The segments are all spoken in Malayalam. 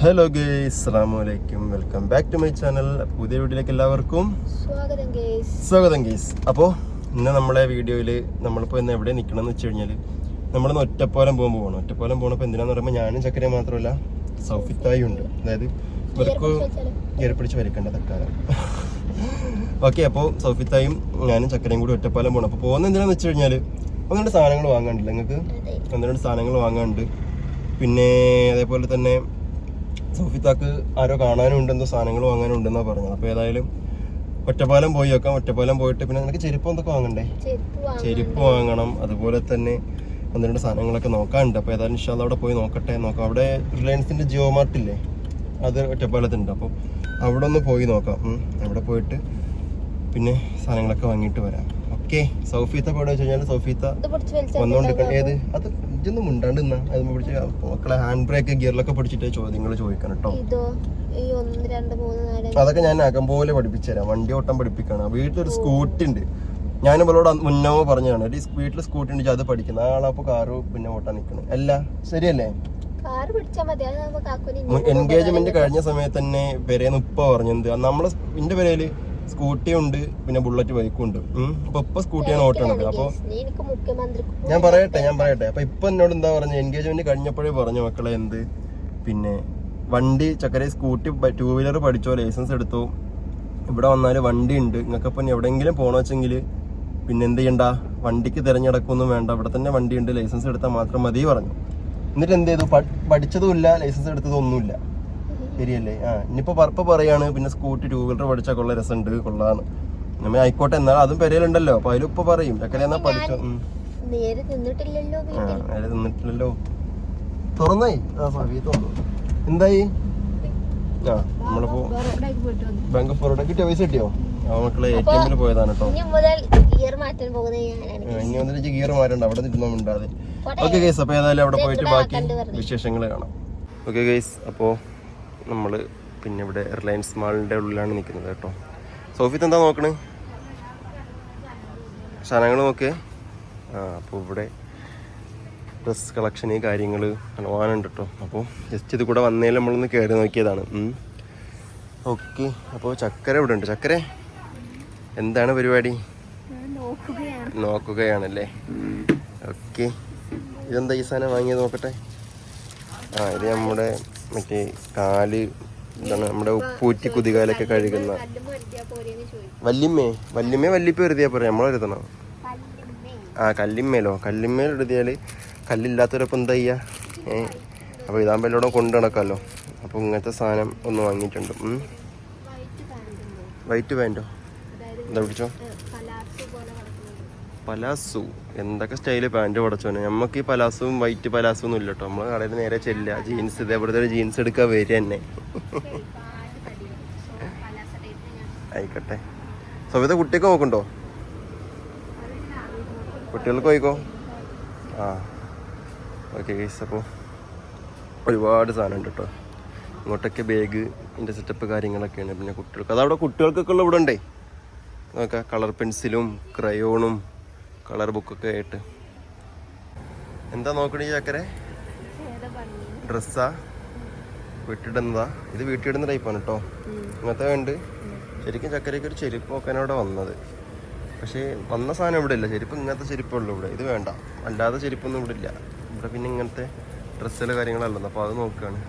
ഹലോ ഗേസ് അസ്സാം വലൈക്കും welcome back to my channel പുതിയ വീട്ടിലേക്ക് എല്ലാവർക്കും സ്വാഗതം ഗേസ് അപ്പോൾ ഇന്ന് നമ്മളെ വീഡിയോയിൽ നമ്മളിപ്പോൾ ഇന്ന് എവിടെ നിൽക്കണം എന്ന് വെച്ച് കഴിഞ്ഞാൽ നമ്മളിന്ന് ഒറ്റപ്പാലം പോകാൻ പോകണം ഒറ്റപ്പാലം പോകണപ്പോൾ എന്തിനാന്ന് പറയുമ്പോൾ ഞാനും ചക്കരയും മാത്രമല്ല സൗഫിത്തായും ഉണ്ട്. അതായത് ഇവർക്ക് ഏർപ്പിടിച്ച് പിടിച്ച് വരയ്ക്കേണ്ട തക്കാലം ഓക്കെ അപ്പോൾ സൗഫിത്തായും ഞാനും ചക്കരയും കൂടി ഒറ്റപ്പാലം പോകണം അപ്പോൾ പോകുന്ന എന്തിനാന്ന് വെച്ച് കഴിഞ്ഞാൽ ഒന്ന് രണ്ട് സാധനങ്ങൾ വാങ്ങാനുണ്ടല്ലോ നിങ്ങൾക്ക് ഒന്ന് രണ്ട് സാധനങ്ങൾ വാങ്ങാനുണ്ട്. പിന്നെ അതേപോലെ തന്നെ സോഫിത്താക്ക് ആരോ കാണാനും ഉണ്ട് എന്തോ സാധനങ്ങൾ വാങ്ങാനും ഉണ്ടെന്നാ പറഞ്ഞത്. അപ്പോൾ ഏതായാലും ഒറ്റപ്പാലം പോയി വെക്കാം. ഒറ്റപ്പാലം പോയിട്ട് പിന്നെ നിനക്ക് ചെരുപ്പ് എന്തൊക്കെ വാങ്ങണ്ടേ? ചെരുപ്പ് വാങ്ങണം. അതുപോലെ തന്നെ ഒന്ന് രണ്ട് സാധനങ്ങളൊക്കെ നോക്കാനുണ്ട്. അപ്പോൾ ഏതായാലും ഇഷ്ടം അവിടെ പോയി നോക്കട്ടെ. നോക്കാം. അവിടെ റിലയൻസിന്റെ ജിയോ മാർട്ട് ഇല്ലേ? അത് ഒറ്റപ്പാലത്തുണ്ട്. അപ്പോൾ അവിടെ ഒന്ന് പോയി നോക്കാം. അവിടെ പോയിട്ട് പിന്നെ സാധനങ്ങളൊക്കെ വാങ്ങിയിട്ട് വരാം. ഓക്കെ. സൗഫീത്ത എവിടെ വെച്ച്? കഴിഞ്ഞാൽ സൗഫീത്ത വന്നോണ്ടിരിക്കണം ഏത്? അത് ഇതൊന്നും മുണ്ടാണ്ട് നിന്നാ. അത് പിടിച്ച് മക്കളെ ഹാൻഡ് ബ്രേക്ക് ഗിയറിലൊക്കെ പിടിച്ചിട്ട് ചോദ്യങ്ങൾ ചോദിക്കണം കേട്ടോ അതൊക്കെ ഞാൻ അകം പോലെ പഠിപ്പിച്ചു തരാം വണ്ടി ഓട്ടം പഠിപ്പിക്കണം. വീട്ടിലൊരു സ്കൂട്ടി ഉണ്ട് ഞാൻ ഇവളോട് മുന്നോ പറഞ്ഞതാണ് ഒരു വീട്ടിൽ സ്കൂട്ടി ഉണ്ട് അത് പഠിക്കുന്ന ആളപ്പോ കാറ് പിന്നെ ഓട്ടാൻ നിൽക്കണം അല്ല ശരിയല്ലേ? എൻഗേജ്മെന്റ് കഴിഞ്ഞ സമയത്ത് തന്നെ പെരേന്ന് ഉപ്പ പറഞ്ഞത് നമ്മൾ എന്റെ പെരയിൽ സ്കൂട്ടി ഉണ്ട് പിന്നെ ബുള്ളറ്റ് ബൈക്കും ഉണ്ട്. അപ്പൊ ഇപ്പൊ സ്കൂട്ടിയാണ് ഓട്ടണത് അപ്പൊ ഞാൻ പറയട്ടെ ഞാൻ പറയട്ടെ. അപ്പൊ ഇപ്പൊ എന്നോട് എന്താ പറഞ്ഞു? എൻഗേജ്മെന്റ് കഴിഞ്ഞപ്പോഴേ പറഞ്ഞു മക്കളെ എന്ത്? പിന്നെ വണ്ടി ചക്കര സ്കൂട്ടി ടൂ വീലർ പഠിച്ചോ ലൈസൻസ് എടുത്തോ. ഇവിടെ വന്നാൽ വണ്ടി ഉണ്ട്. നിങ്ങൾക്ക് ഇപ്പം എവിടെയെങ്കിലും പോണോ വെച്ചെങ്കിൽ പിന്നെ എന്ത് ചെയ്യണ്ട? വണ്ടിക്ക് തിരഞ്ഞെടുക്കൊന്നും വേണ്ട. ഇവിടെ തന്നെ വണ്ടി ഉണ്ട്. ലൈസൻസ് എടുത്താൽ മാത്രം മതി പറഞ്ഞു. എന്നിട്ട് എന്ത് ചെയ്തു? പഠിച്ചതും പഠിച്ചതുമില്ല ലൈസൻസ് എടുത്തതും ഒന്നുമില്ല. ശരിയല്ലേ? ആ ഇനിയിപ്പോൾ പറപ്പ പറയാണ് പിന്നെ സ്കൂട്ടി ടൂ വീലർ പഠിച്ചാൽ കൊള്ള രസമുണ്ട് കൊള്ളാന്ന് നമ്മ ആയിക്കോട്ടെ എന്നാൽ അതും പെരയിലുണ്ടല്ലോ അപ്പൊ ഇപ്പോൾ പറയും. ചക്കര എന്നാ പഠിച്ചോ. നേരെ നിന്നിട്ടില്ലല്ലോ തുറന്നായി? ആ സവി തുറന്നു എന്തായി? ആ നമ്മളിപ്പോ ബാങ്ക് ഓഫ് ബറോഡ കിട്ടിയ പൈസ കിട്ടിയോ? ആ മക്കളെ എ ടി എമ്മിൽ പോയതാണ് കേട്ടോ ഇനി വന്നിട്ട് ഗിയർ മാറ്റണ്ട. അവിടെ നിന്നോ ഉണ്ടാതെ. ഓക്കെ ഗൈസ് അപ്പോൾ ഏതായാലും അവിടെ പോയിട്ട് ബാക്കി വിശേഷങ്ങൾ കാണാം. ഓക്കെ ഗൈസ് അപ്പോൾ നമ്മൾ പിന്നെ ഇവിടെ റിലയൻസ് മാളിന്റെ ഉള്ളിലാണ് നിൽക്കുന്നത് കേട്ടോ. സോഫിത്ത് എന്താ നോക്കണേ? സാധനങ്ങൾ നോക്കേ. ആ അപ്പോൾ ഇവിടെ ഡ്രസ് കളക്ഷൻ കാര്യങ്ങൾ അളവാനുണ്ട് കേട്ടോ. അപ്പോൾ ജസ്റ്റ് ഇത് കൂടെ വന്നേലും നമ്മളൊന്ന് കയറി നോക്കിയതാണ്. ഓക്കെ അപ്പോൾ ചക്കര ഇവിടെ ഉണ്ട്. ചക്കര എന്താണ് പരിപാടി? നോക്കുകയാണ് നോക്കുകയാണല്ലേ? ഓക്കെ. ഇതെന്താ ഈ സാധനം വാങ്ങിയത് നോക്കട്ടെ? ആ ഇത് നമ്മുടെ മറ്റേ കാൽ എന്താണ് നമ്മുടെ ഉപ്പൂറ്റി കുതികാലൊക്കെ കഴുകുന്ന വല്യമ്മേ വല്യമ്മേ വല്യപ്പ എഴുതിയാ പോരെ നമ്മൾ എഴുതണം ആ കല്ലിമ്മേലോ? കല്ലിമ്മേൽ എഴുതിയാൽ കല്ലില്ലാത്തവരപ്പം എന്താ ചെയ്യുക ഏ അപ്പോൾ ഇതാകുമ്പോൾ കൊണ്ടു നടക്കാമല്ലോ അപ്പോൾ ഇങ്ങനത്തെ സാധനം ഒന്ന് വാങ്ങിയിട്ടുണ്ട്. വൈറ്റ് പാന്റോ എന്താ പിടിച്ചോ? പലാസു. എന്തൊക്കെ സ്റ്റൈൽ പാന്റ് പടച്ചോനെ? നമുക്ക് ഈ പലാസും വൈറ്റ് പലാസും ഒന്നും ഇല്ല കേട്ടോ നമ്മൾ കടയിൽ നേരെ ചെല്ലുക. ജീൻസ് ഇതേപോലത്തെ ഒരു ജീൻസ് എടുക്കാൻ വരിക തന്നെ. ആയിക്കോട്ടെ. സവിത കുട്ടിയൊക്കെ നോക്കണ്ടോ കുട്ടികൾക്ക് പോയിക്കോ? ആ. ഓക്കെ ഗൈസ് അപ്പോൾ ഒരുപാട് സാധനം ഉണ്ട് കേട്ടോ. ഇങ്ങോട്ടൊക്കെ ബാഗ് ഇതിന്റെ സെറ്റപ്പ് കാര്യങ്ങളൊക്കെയാണ്. പിന്നെ കുട്ടികൾക്ക് അതവിടെ കുട്ടികൾക്കൊക്കെ ഉള്ള ഇവിടെ ഉണ്ടേ. നോക്കാം കളർ പെൻസിലും ക്രയോണും കളർ ബുക്കൊക്കെ ആയിട്ട്. എന്താ നോക്കണേ ഈ ചക്കരെ? ഡ്രസ്സാ? വീട്ടിടുന്നതാ? ഇത് വീട്ടിടുന്ന ടൈപ്പാണ് കേട്ടോ ഇങ്ങനത്തെ വേണ്ട ശരിക്കും ചക്കരയ്ക്ക് ഒരു ചെരുപ്പ് നോക്കാൻ അവിടെ വന്നത്. പക്ഷേ വന്ന സാധനം ഇവിടെ ഇല്ല. ചെരുപ്പ് ഇങ്ങനത്തെ ചെരുപ്പുള്ളൂ ഇവിടെ. ഇത് വേണ്ട. അല്ലാതെ ചെരുപ്പൊന്നും ഇവിടെ ഇല്ല. ഇവിടെ പിന്നെ ഇങ്ങനത്തെ ഡ്രസ്സുകൾ കാര്യങ്ങളല്ലോ അപ്പോൾ അത് നോക്കുകയാണ്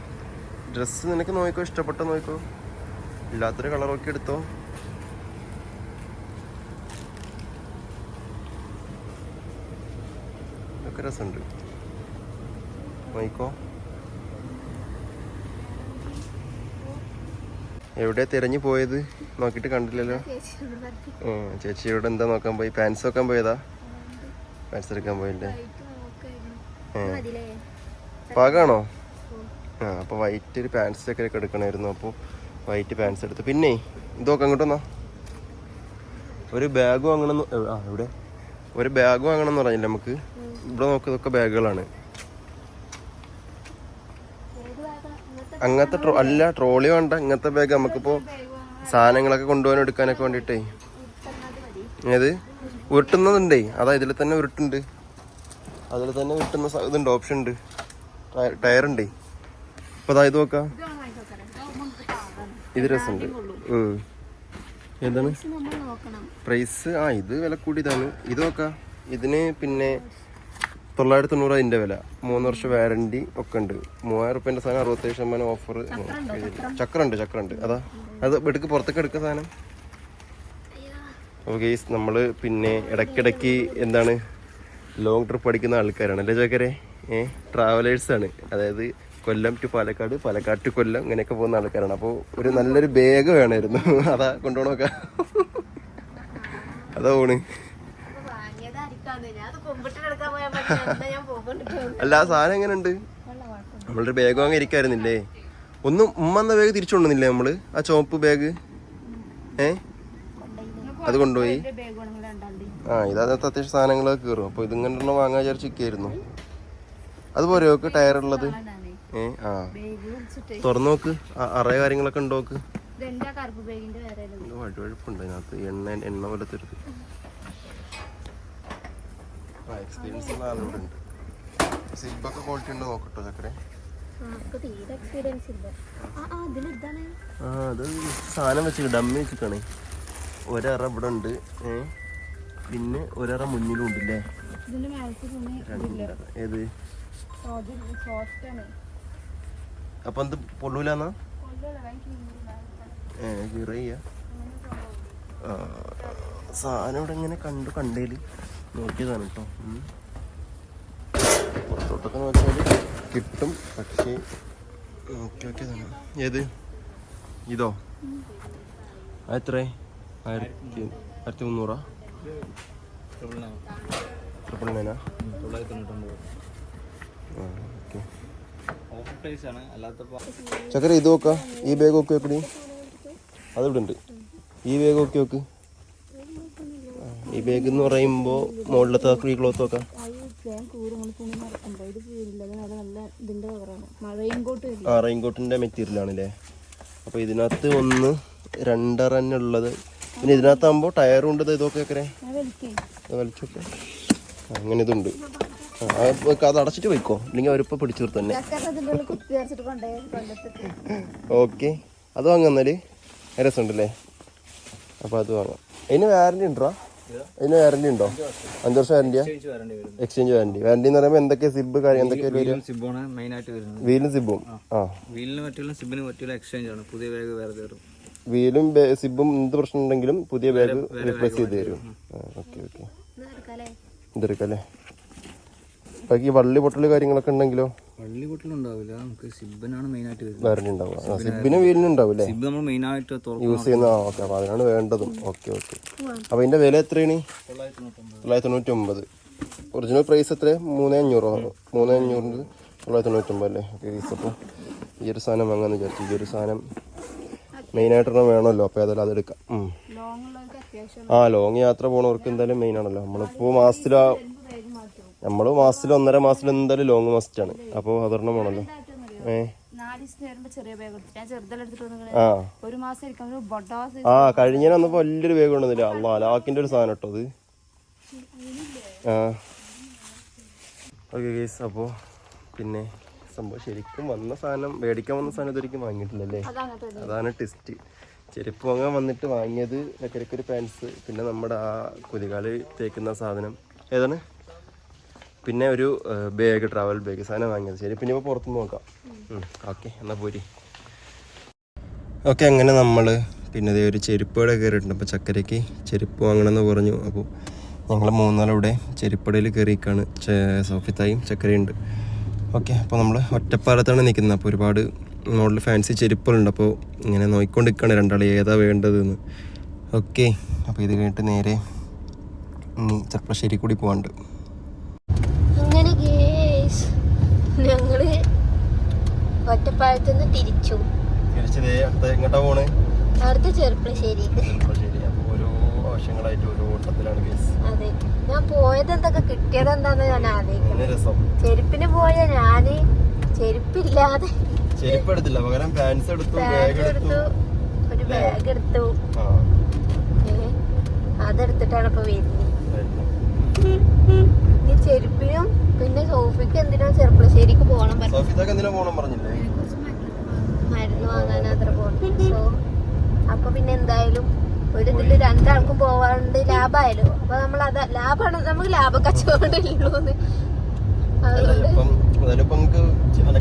ഡ്രസ്സ് നിനക്ക് നോക്കിക്കോ? ഇഷ്ടപ്പെട്ടോ നോക്കിക്കോ? ഇല്ലാത്തൊരു കളറൊക്കെ എടുത്തോ? ഇതൊക്കെ രസമുണ്ട്. നോക്കോ എവിടെ തിരഞ്ഞു പോയത്? നോക്കിയിട്ട് കണ്ടില്ലല്ലോ. ആ ചേച്ചി ഇവിടെ എന്താ നോക്കാൻ പോയി? പാൻസ് നോക്കാൻ പോയതാ? പാൻസ് എടുക്കാൻ പോയില്ലേ? പാകാണോ? ആ അപ്പോൾ വൈറ്റ് ഒരു പാൻസ് ഒക്കെ എടുക്കണമായിരുന്നു അപ്പോൾ വൈറ്റ് പാൻസ് എടുത്തു. പിന്നെ ഇതൊക്കെ അങ്ങോട്ട് വന്നോ. ഒരു ബാഗും അങ്ങനെ ആ ഇവിടെ. ഒരു ബാഗ് വാങ്ങണം എന്ന് പറഞ്ഞില്ല നമുക്ക്? ഇവിടെ നോക്ക് ഇതൊക്കെ ബാഗുകളാണ് അങ്ങനത്തെ ട്രോ അല്ല ട്രോളി വേണ്ട. ഇങ്ങനത്തെ ബാഗ് നമുക്കിപ്പോൾ സാധനങ്ങളൊക്കെ കൊണ്ടുപോകാൻ എടുക്കാനൊക്കെ വേണ്ടിയിട്ടേ. ഏത്? ഉരുട്ടുന്നതുണ്ടേ. അതാ ഇതിൽ തന്നെ ഉരുട്ടുണ്ട്. അതിൽ തന്നെ ഉരുട്ടുന്ന ഇതുണ്ട് ഓപ്ഷൻ ഉണ്ട്. ടയർ ഉണ്ടേ. ഇപ്പൊ അതായത് നോക്കാം. ഇത് രസമുണ്ട്. ഉം. ഏതാണ്? നോക്കണം. പ്രൈസ് ആ ഇത് വില കൂടിയതാണ്. ഇത് നോക്കാം. ഇതിന് പിന്നെ തൊള്ളായിരത്തി തൊണ്ണൂറ് അതിന്റെ വില. മൂന്ന് വർഷം വാരണ്ടി ഒക്കെ ഉണ്ട്. മൂവായിരം റുപ്യന്റെ സാധനം അറുപത്തേഴ് ശതമാനം ഓഫർ ചക്ര ഉണ്ട്? ചക്ര? ഉണ്ട് അതാ. അത് എടുക്ക് പുറത്തേക്ക് എടുക്കുക സാധനം? ഓക്കെ നമ്മൾ പിന്നെ ഇടയ്ക്കിടയ്ക്ക് എന്താണ് ലോങ് ട്രിപ്പ് അടിക്കുന്ന ആൾക്കാരാണ്. അല്ലേ ചോക്കരെ ഏഹ് ട്രാവലേഴ്സാണ് അതായത് കൊല്ലം ടു പാലക്കാട് പാലക്കാട് ടു കൊല്ലം ഇങ്ങനെയൊക്കെ പോകുന്ന ആൾക്കാരാണ്. അപ്പോൾ ഒരു നല്ലൊരു ബാഗ് വേണമായിരുന്നു. അതാ കൊണ്ടുപോകണമൊക്കെ അതാ പോണ്. അല്ല സാധനം എങ്ങനെയുണ്ട്? നമ്മളൊരു ബാഗ് വാങ്ങി ഇരിക്കായിരുന്നില്ലേ ഒന്നും ഉമ്മ എന്ന ബാഗ് തിരിച്ചു കൊണ്ടുവന്നില്ലേ നമ്മൾ? ആ ചുവപ്പ് ബാഗ് ഏ? അത് കൊണ്ടുപോയി? ആ ഇതകത്ത് അത്യാവശ്യം സാധനങ്ങളൊക്കെ കയറും. അപ്പോൾ ഇതിങ്ങനെ വാങ്ങാൻ വിചാരിച്ചിരിക്കായിരുന്നു അതുപോലെ ഒക്കെ ഉള്ളത്? ഏ ആ. തുറന്നു നോക്ക്. അറേ കാര്യങ്ങളൊക്കെ ഉണ്ടോക്ക് വഴുവഴുപ്പുണ്ട് അതിനകത്ത്. എണ്ണ എണ്ണ പോലെ തരുത്. ആ എക്സ്പീരിയൻസ് ഉള്ള ആളുകളുണ്ട്. സിൽബൊക്കെ ക്വാളിറ്റി ഉണ്ടോ നോക്കട്ടോ ചക്കരെ. ആ അത് സാധനം വെച്ച് ഡമ്മി വെച്ചിട്ടാണ്. ഒരറ ഇവിടെ ഉണ്ട്. ഏ പിന്നെ ഒരറ മുന്നിലും ഉണ്ടല്ലേ? ഏത്? അപ്പൊ എന്ത് പൊള്ളൂലെന്നാ? ഏ കീറിയ സാധനം ഇവിടെ ഇങ്ങനെ കണ്ടു കണ്ടേൽ. നോക്കിയതാണ് കേട്ടോ. പുറത്തോട്ടൊക്കെ നോക്കിയാൽ കിട്ടും പക്ഷേ നോക്കി നോക്കിയതാണ് ഏത്? ഇതോ? എത്ര ആയിരത്തി ആയിരത്തി മുന്നൂറാ? ട്രിപ്പിൾ നയനാ തൊള്ളായിരത്തി തൊണ്ണൂറ്റൊമ്പത്. ഓക്കെ. ഓഫർ പ്രൈസ് ആണ്. അല്ലാത്തപ്പോൾ ചക്കര ഇത് നോക്കാം. ഈ ബാഗ് ഒക്കെ വെക്കണി അതിവിടെ ഉണ്ട് ഈ ബാഗ് ഒക്കെ വെക്ക് ആ, ഈ ബാഗ് എന്ന് പറയുമ്പോൾ മുകളിലത്തെ ഫ്രീ ക്ലോത്ത് നോക്കാം നല്ല ഇതിന്റെ ആണ് മഴയും കോട്ട് വരില്ല ആ റെയിൻകോട്ടിന്റെ മെറ്റീരിയൽ ആണല്ലേ അപ്പോൾ ഇതിനകത്ത് ഒന്ന് രണ്ടര തന്നെ ഉള്ളത്. പിന്നെ ഇതിനകത്താകുമ്പോൾ ടയറും ഉണ്ട് ദേ ഇതൊക്കെ വലിക്കേ. വലിച്ചൊക്കെ. അങ്ങനെ ഇതുണ്ട്. അത് അടച്ചിട്ട് വയ്ക്കോ അല്ലെങ്കിൽ അവരിപ്പോ പിടിച്ചു തന്നെ ഓക്കെ. അത് വാങ്ങാന്നാൽ രസമുണ്ടല്ലേ? അപ്പൊ അത് വാങ്ങാം. അതിന് വാറന്റി ഉണ്ടോ? അതിന് വാറന്റി ഉണ്ടോ? അഞ്ചു വർഷം വാറന്റിയാ എക്സ്ചേഞ്ച് വാറന്റി വാറന്റി എന്ന് പറയുമ്പോൾ എന്തൊക്കെ സിബ് കാര്യം എന്തൊക്കെ വീലും സിബാണ് മെയിൻ ആയിട്ട് വരുന്നത്. വീലും സിബും ആ. വീലിന് പറ്റിയുള്ള സിബിന് പറ്റിയുള്ള എക്സ്ചേഞ്ച് ആണ്. പുതിയ ബാഗ് വേറെ തരും വീലും സിബും എന്ത് പ്രശ്നം ഉണ്ടെങ്കിലും പുതിയ ബാഗ് റിപ്ലേസ് ചെയ്ത് തരും. Okay okay. എടുക്കാല്ലേ? ഇതെടുക്കല്ലേ ബാക്കി വള്ളി പൊട്ടൽ കാര്യങ്ങളൊക്കെ ഉണ്ടെങ്കിലോ? വള്ളി പൊട്ടലുണ്ടാവില്ല നമുക്ക് സിബിനാണ് മെയിൻ ആയിട്ട് സിബിനും വീലിനും സിബ് നമ്മൾ മെയിൻ ആയിട്ട് തുറക്കും യൂസ് ചെയ്യുന്ന ആ ഓക്കെ അപ്പോൾ അതിനാണ് വേണ്ടതും. ഓക്കെ ഓക്കെ അപ്പോൾ ഇതിന്റെ വില എത്രയാണ്? തൊള്ളായിരത്തി തൊണ്ണൂറ്റി ഒമ്പത് ഒറിജിനൽ പ്രൈസ് എത്ര മൂന്ന് അഞ്ഞൂറോ. മൂന്ന് അഞ്ഞൂറിന് തൊള്ളായിരത്തി തൊണ്ണൂറ്റൊമ്പത് അല്ലേ ഓക്കെ അപ്പോൾ ഈ ഒരു സാധനം വാങ്ങാന്ന് വിചാരിച്ചു. ഈ ഒരു സാധനം മെയിനായിട്ടൊന്നും വേണമല്ലോ. അപ്പോൾ ഏതായാലും അതെടുക്കാം ആ ലോങ് യാത്ര പോണവർക്ക് എന്തായാലും മെയിൻ ആണല്ലോ. നമ്മളിപ്പോൾ മാസത്തിൽ നമ്മൾ മാസത്തിൽ ഒന്നര മാസത്തിൽ എന്തായാലും ലോങ് മസ്റ്റാണ് അപ്പോൾ അതൊരെണ്ണം വേണമല്ലോ ഏ? ആ. കഴിഞ്ഞ വന്നപ്പോ വലിയൊരു ബാഗ് കൊണ്ടുവന്നില്ല? അള്ളാ ലാക്കിന്റെ ഒരു സാധനം കേട്ടോ അത്? ആ. ഓക്കെ അപ്പോ അപ്പോൾ പിന്നെ സംഭവം ശരിക്കും വന്ന സാധനം മേടിക്കാൻ വന്ന സാധനം ഇതൊരിക്കും വാങ്ങിയിട്ടില്ലല്ലേ? അതാണ് ടെസ്റ്റ് ചെരുപ്പ് വാങ്ങാൻ വന്നിട്ട് വാങ്ങിയത് ചക്കരക്കൊരു പാൻസ് പിന്നെ നമ്മുടെ ആ കുതികാൽ തേക്കുന്ന സാധനം. ഏതാണ്? പിന്നെ ഒരു ബാഗ് ട്രാവൽ ബാഗ് സാധനം വാങ്ങിയത്. ശരി പിന്നെ ഇപ്പോൾ പുറത്തുനിന്ന് നോക്കാം. ഓക്കെ എന്നാൽ പോരി. ഓക്കെ അങ്ങനെ നമ്മൾ പിന്നെ ഇതേ ഒരു ചെരുപ്പുകട കയറിയിട്ടുണ്ട്. അപ്പോൾ ചക്കരയ്ക്ക് ചെരുപ്പ് വാങ്ങണമെന്ന് പറഞ്ഞു. അപ്പോൾ ഞങ്ങൾ മൂന്നാളിവിടെ ചെരുപ്പടയിൽ കയറിയിരിക്കുകയാണ് സോഫിത്തായും ചക്കരയുണ്ട് ഓക്കെ അപ്പോൾ നമ്മൾ ഒറ്റപ്പാലത്താണ് നിൽക്കുന്നത്. അപ്പോൾ ഒരുപാട് മോഡൽ ഫാൻസി ചെരുപ്പുകളുണ്ട്. അപ്പോൾ ഇങ്ങനെ നോക്കിക്കൊണ്ടിരിക്കുകയാണ് രണ്ടാൾ ഏതാ വേണ്ടതെന്ന്. ഓക്കെ അപ്പോൾ ഇത് കഴിഞ്ഞിട്ട് നേരെ ഇനി ചെറുപ്പശ്ശേരി കൂടി പോകാണ്ട് അങ്ങനെ ഗേസ് ഞങ്ങൾ ഒറ്റപ്പാലത്തുനിന്ന് തിരിച്ചു. തിരിച്ചതേ അടുത്ത എങ്ങോട്ടാ പോണേ? അടുത്ത ചെറുപ്പശ്ശേരിക്ക് ചെറുപ്പശ്ശേരി ഓരോ ആവശ്യങ്ങളായിട്ട് ഓരോ ഓട്ടത്തിലാണ് കേസ് അതെ. ഞാൻ പോയത് എന്തൊക്കെ കിട്ടിയത് എന്താന്ന് ഞാൻ ആലോചിക്കുന്നത് രസം. ചെരുപ്പിന് പോയ ഞാൻ ചെരുപ്പില്ലാതെ ചെരുപ്പ് എടുത്തില്ല പകരം പാൻസ് എടുത്തു ബാഗ് എടുത്തു. ഒരു ബാഗ് എടുത്തു. അതെടുത്തിട്ടാണ് ഇപ്പൊ വരുന്നത് ചെരുപ്പിനും പിന്നെ സോഫിക്ക് എന്തിനാ ചെറുപ്പശ്ശേരിക്ക് പോകണം പറഞ്ഞു? സോഫിത്തൊക്കെ എന്തിനാ പോകണം പറഞ്ഞില്ലേ? മരുന്ന് വാങ്ങാൻ അത്ര പോകണം സോ അപ്പൊ പിന്നെ എന്തായാലും ഒരു ഇതിൽ രണ്ടാൾക്കും പോവാണ്ട് ലാഭമായാലോ അപ്പൊ നമ്മൾ അത് ലാഭമാണ് നമുക്ക് ലാഭ അലക്കി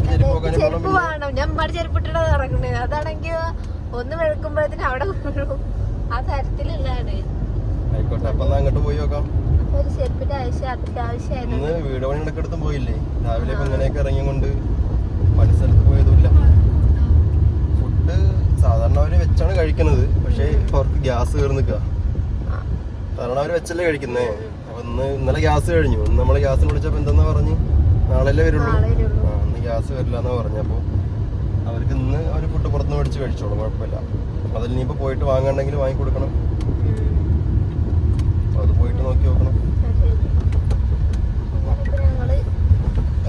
ചെരുപ്പ് പോകാനും ചെരുപ്പ് വേണം. ഞാൻ അമ്മയുടെ ചെരുപ്പിട്ടിട്ട് ഇറങ്ങണത് അതാണെങ്കിൽ ഒന്ന് വെളുക്കുമ്പോഴത്തേന് അവിടെ വീഴും. ആ തരത്തിലുള്ളതാണ്. ആയിക്കോട്ടെ അപ്പൊ അങ്ങോട്ട് പോയി നോക്കാം. ഒരു ചെരുപ്പിന്റെ ആവശ്യം അത്യാവശ്യമായിരുന്നു ഇന്ന് വീട് പണി ഇടക്കെടുത്തും പോയില്ലേ രാവിലെ ഇപ്പൊ ഇങ്ങനെയൊക്കെ ഇറങ്ങി കൊണ്ട് പണി സ്ഥലത്ത് പോയതുമില്ല. ഫുഡ് സാധാരണ അവർ വെച്ചാണ് കഴിക്കുന്നത്. പക്ഷെ ഇപ്പൊ അവർക്ക് ഗ്യാസ് കയറി നിൽക്കുക സാധാരണ അവർ വെച്ചല്ലേ കഴിക്കുന്നേ. അപ്പൊ ഇന്ന് ഇന്നലെ ഗ്യാസ് കഴിഞ്ഞു. ഇന്ന് നമ്മൾ ഗ്യാസിന് വിളിച്ചപ്പോ എന്തെന്നാ പറഞ്ഞു? നാളെയല്ലേ വരുള്ളൂ. ആ ഇന്ന് ഗ്യാസ് വരില്ല എന്നാ പറഞ്ഞപ്പോ അവർക്ക് ഇന്ന് അവർ ഫുഡ് പുറത്തുനിന്ന് മേടിച്ച് കഴിച്ചോളൂ. കുഴപ്പമില്ല. അതിൽ ഇനിയിപ്പോ പോയിട്ട് വാങ്ങണ്ടെങ്കിൽ വാങ്ങി കൊടുക്കണം അപ്പൊ അത് പോയിട്ട് നോക്കി നോക്കണം അപ്പൊ ഞങ്ങൾ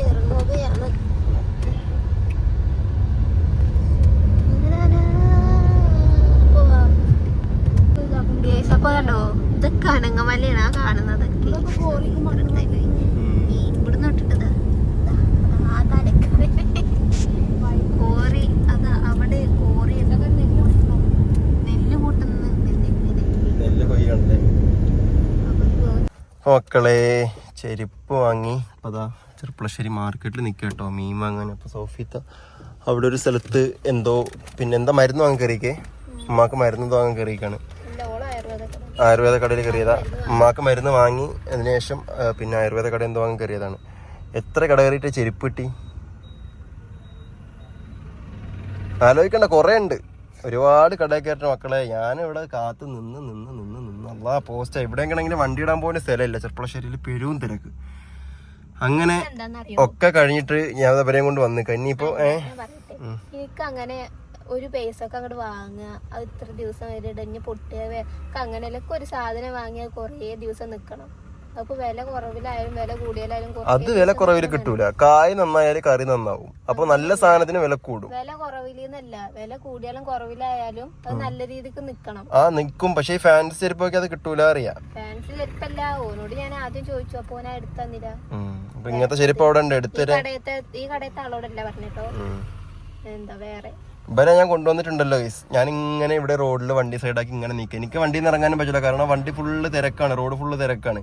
ഇറങ്ങുകയാണ് Guys, അപ്പൊ കണ്ടോ ഇതൊക്കെ അനങ്ങമലയാണ് ആ കാണുന്നതൊക്കെ ഈ ഇവിടുന്ന് തൊട്ടിട്ടത് ആ തലക്കറി കോറി അതാ അവിടെ കോറി നെല്ല് കൂട്ടുന്ന നെല്ല് നെല്ല് കൊയ്യണല്ലേ മക്കളെ ചെരുപ്പ് വാങ്ങി. അപ്പൊ അതാ ചെറുപ്പളശ്ശേരി മാർക്കറ്റിൽ നിൽക്കുക കേട്ടോ മീൻ വാങ്ങാൻ അപ്പൊ സോഫിത്ത അവിടെ ഒരു സ്ഥലത്ത് എന്തോ പിന്നെ എന്താ മരുന്ന് വാങ്ങാൻ കയറിക്കേ ഉമ്മാക്ക് മരുന്ന് വാങ്ങാൻ കയറിക്കാണ് ആയുർവേദ ആയുർവേദ കടയിൽ കയറിയതാ ഉമ്മാക്ക് മരുന്ന് വാങ്ങി. അതിനുശേഷം പിന്നെ ആയുർവേദ കട എന്തോ വാങ്ങാൻ കയറിയതാണ് എത്ര കട കയറിയിട്ട് ചെരുപ്പ് കിട്ടി? ആലോചിക്കണ്ട കുറേ ഉണ്ട്. ഒരുപാട് കടയിൽ കയറ്റുന്ന മക്കളെ ഞാൻ ഇവിടെ കാത്ത് നിന്ന് നിന്ന് നിന്ന് നിന്ന്. അല്ല പോസ്റ്റ്. എവിടെയെങ്കിലും വണ്ടി ഇടാൻ പോകുന്ന സ്ഥലമില്ല. ചെറുപ്പളശ്ശേരിയിൽ പെരും തിരക്ക്. അങ്ങനെ ഒക്കെ കഴിഞ്ഞിട്ട് ഞാൻ അവരെയും കൊണ്ട് വന്ന്. കഴിഞ്ഞിപ്പോ ഏ? എനിക്ക് അങ്ങനെ ഒരു പേസ് ഒക്കെ അങ്ങോട്ട് വാങ്ങുക അത് ഇത്ര ദിവസം വരെ ഇടഞ്ഞ് ഒക്കെ അങ്ങനെയൊക്കെ ഒരു സാധനം വാങ്ങിയാൽ കുറേ ദിവസം നിക്കണം. അത് വില കുറവിൽ കിട്ടൂല. കായ് നന്നായാലും കറി നന്നാവും. അപ്പൊ നല്ല സാധനത്തിന് വില കൂടും. വില കുറവിലെന്നല്ല. വില കൂടിയാലും കുറവിലായാലും അത് നല്ല രീതിക്ക് നിക്കണം. ആ നിക്കും. പക്ഷേ ഫാൻസി ചെരുപ്പൊക്കെ അത് കിട്ടൂല അറിയാം. ഫാൻസി ചെരുപ്പല്ല. ഓനോട് ഞാൻ ആദ്യം ചോദിച്ചു. അപ്പൊ ഓന എടുത്തു അപ്പൊ ഇങ്ങനത്തെ ചെരുപ്പ് അവിടെ ഉണ്ട്. ഈ എടുത്തരാ കടയത്തെ ഈ കടയത്തെ ആളോടല്ല പറഞ്ഞിട്ടോ? എന്താ വേറെ? ഇവരെ ഞാൻ കൊണ്ടുവന്നിട്ടുണ്ടല്ലോ ഗൈസ് ഞാൻ ഇങ്ങനെ ഇവിടെ റോഡിൽ വണ്ടി സൈഡാക്കി ഇങ്ങനെ നിൽക്കുക എനിക്ക് വണ്ടിയിൽ നിന്ന് ഇറങ്ങാനും പറ്റില്ല കാരണം വണ്ടി ഫുള്ള് തിരക്കാണ്. റോഡ് ഫുള്ള് തിരക്കാണ്.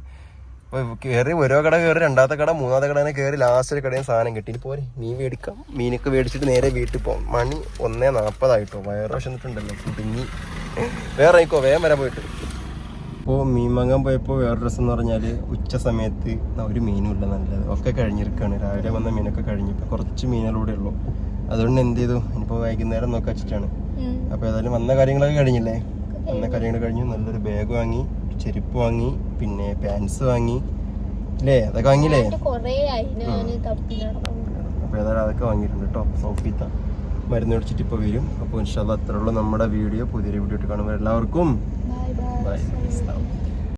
കയറി ഓരോ കട കയറി രണ്ടാമത്തെ കട മൂന്നാമത്തെ കട കയറി ലാസ്റ്റ് ഒരു കടയിൽ സാധനം കിട്ടി. ഇനി പോരെ മീൻ മേടിക്കാം. മീനൊക്കെ മേടിച്ചിട്ട് നേരെ വീട്ടിൽ പോകും മണി ഒന്നേ നാൽപ്പതായിട്ടോ വയറ് വിശന്നിട്ടുണ്ടല്ലോ. കുടുങ്ങി വേറെ ആയിക്കോ വേഗം വരാൻ പോയിട്ട്. ഇപ്പോൾ മീൻ വാങ്ങാൻ പോയപ്പോൾ വേറെ രസം എന്ന് പറഞ്ഞാൽ ഉച്ച സമയത്ത് ഒരു മീനും ഇല്ല നല്ലത്. ഒക്കെ കഴിഞ്ഞിരിക്കുകയാണ് രാവിലെ വന്ന മീനൊക്കെ കഴിഞ്ഞു. ഇപ്പോൾ കുറച്ച് മീനുകളൂടെ ഉള്ളൂ. അതുകൊണ്ട് എന്ത് ചെയ്തു? ഇനിയിപ്പോൾ വൈകുന്നേരം നോക്കി വെച്ചിട്ടാണ് അപ്പോൾ ഏതായാലും വന്ന കാര്യങ്ങളൊക്കെ കഴിഞ്ഞില്ലേ? വന്ന കാര്യങ്ങൾ കഴിഞ്ഞു. നല്ലൊരു ബാഗ് വാങ്ങി. ചെരുപ്പ് വാങ്ങി പിന്നെ പാൻസ് വാങ്ങി. അല്ലേ അതൊക്കെ വാങ്ങിയില്ലേ? അപ്പൊ അപ്പോൾ ഏതായാലും അതൊക്കെ വാങ്ങിയിട്ടുണ്ട് കേട്ടോ സൗഫീത്ത മരുന്ന് കുടിച്ചിട്ട് ഇപ്പോൾ വരും. അപ്പോൾ ഇൻഷാല്ല അത്രയുള്ള നമ്മുടെ വീഡിയോ. പുതിയൊരു വീഡിയോ കാണുമ്പോൾ എല്ലാവർക്കും ബൈ ബൈ